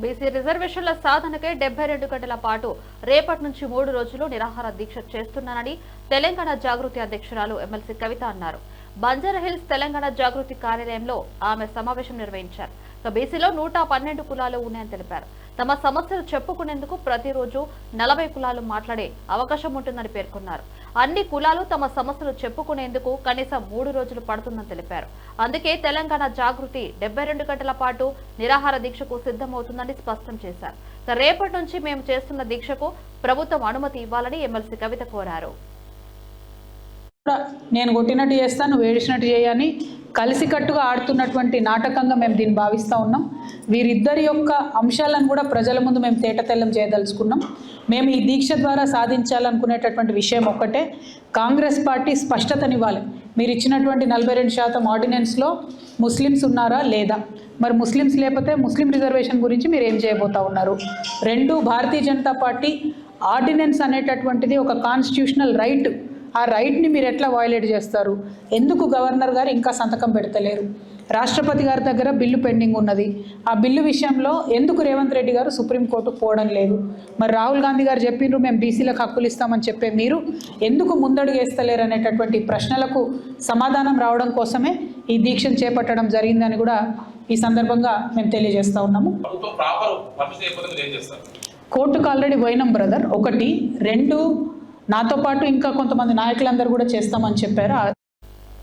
BC రిజర్వేషన్ల సాధనకై డెబ్బై రెండు గంటల పాటు రేపటి నుంచి మూడు రోజులు నిరాహార దీక్ష చేస్తున్నానని తెలంగాణ జాగృతి అధ్యక్షురాలు ఎమ్మెల్సీ కవిత అన్నారు. బంజారాహిల్స్ తెలంగాణ జాగృతి కార్యాలయంలో ఆమె సమావేశం నిర్వహించారు. ఇక బీసీలో నూట పన్నెండు కులాలు ఉన్నాయని తెలిపారు. తమ సమస్యలు చెప్పుకునేందుకు ప్రతిరోజు నలభై కులాలు మాట్లాడే అవకాశం ఉంటుందని పేర్కొన్నారు. అన్ని కులాలు తమ సమస్యలు చెప్పుకునేందుకు కనీసం మూడు రోజులు పడుతుందని తెలిపారు. అందుకే తెలంగాణ జాగృతి డెబ్బై రెండు గంటల పాటు నిరాహార దీక్షకు సిద్ధమవుతుందని స్పష్టం చేశారు. రేపటి నుంచి మేము చేస్తున్న దీక్షకు ప్రభుత్వం అనుమతి ఇవ్వాలని ఎమ్మెల్సీ కవిత కోరారు. నేను కొట్టినట్టు చేస్తాను నువ్వు చేయని కలిసికట్టుగా ఆడుతున్నటువంటి నాటకంగా మేము దీన్ని భావిస్తూ ఉన్నాం. వీరిద్దరి యొక్క అంశాలను కూడా ప్రజల ముందు మేము తేటతెల్లం చేయదలుచుకున్నాం. మేము ఈ దీక్ష ద్వారా సాధించాలనుకునేటటువంటి విషయం ఒక్కటే. కాంగ్రెస్ పార్టీ స్పష్టతనివ్వాలి. మీరు ఇచ్చినటువంటి నలభై రెండు శాతం ఆర్డినెన్స్లో ముస్లిమ్స్ ఉన్నారా లేదా? మరి ముస్లిమ్స్ లేకపోతే ముస్లిం రిజర్వేషన్ గురించి మీరు ఏం చేయబోతా ఉన్నారు? రెండు భారతీయ జనతా పార్టీ ఆర్డినెన్స్ అనేటటువంటిది ఒక కాన్స్టిట్యూషనల్ రైట్ ఆ రైట్ని మీరు ఎట్లా వయలేట్ చేస్తారు? ఎందుకు గవర్నర్ గారు ఇంకా సంతకం పెడతలేరు? రాష్ట్రపతి గారి దగ్గర బిల్లు పెండింగ్ ఉన్నది. ఆ బిల్లు విషయంలో ఎందుకు రేవంత్ రెడ్డి గారు సుప్రీంకోర్టుకు పోవడం లేదు? మరి రాహుల్ గాంధీ గారు చెప్పిండ్రు మేము బీసీలకు హక్కులు ఇస్తామని చెప్పే మీరు ఎందుకు ముందడుగు వేస్తలేరు అనేటటువంటి ప్రశ్నలకు సమాధానం రావడం కోసమే ఈ దీక్షను చేపట్టడం జరిగిందని కూడా ఈ సందర్భంగా మేము తెలియజేస్తా ఉన్నాము. కోర్టుకు ఆల్రెడీ పోయినాం బ్రదర్ ఒకటి రెండు నాతో పాటు ఇంకా కొంతమంది నాయకులందరూ కూడా చేస్తామని చెప్పారు. ఆ-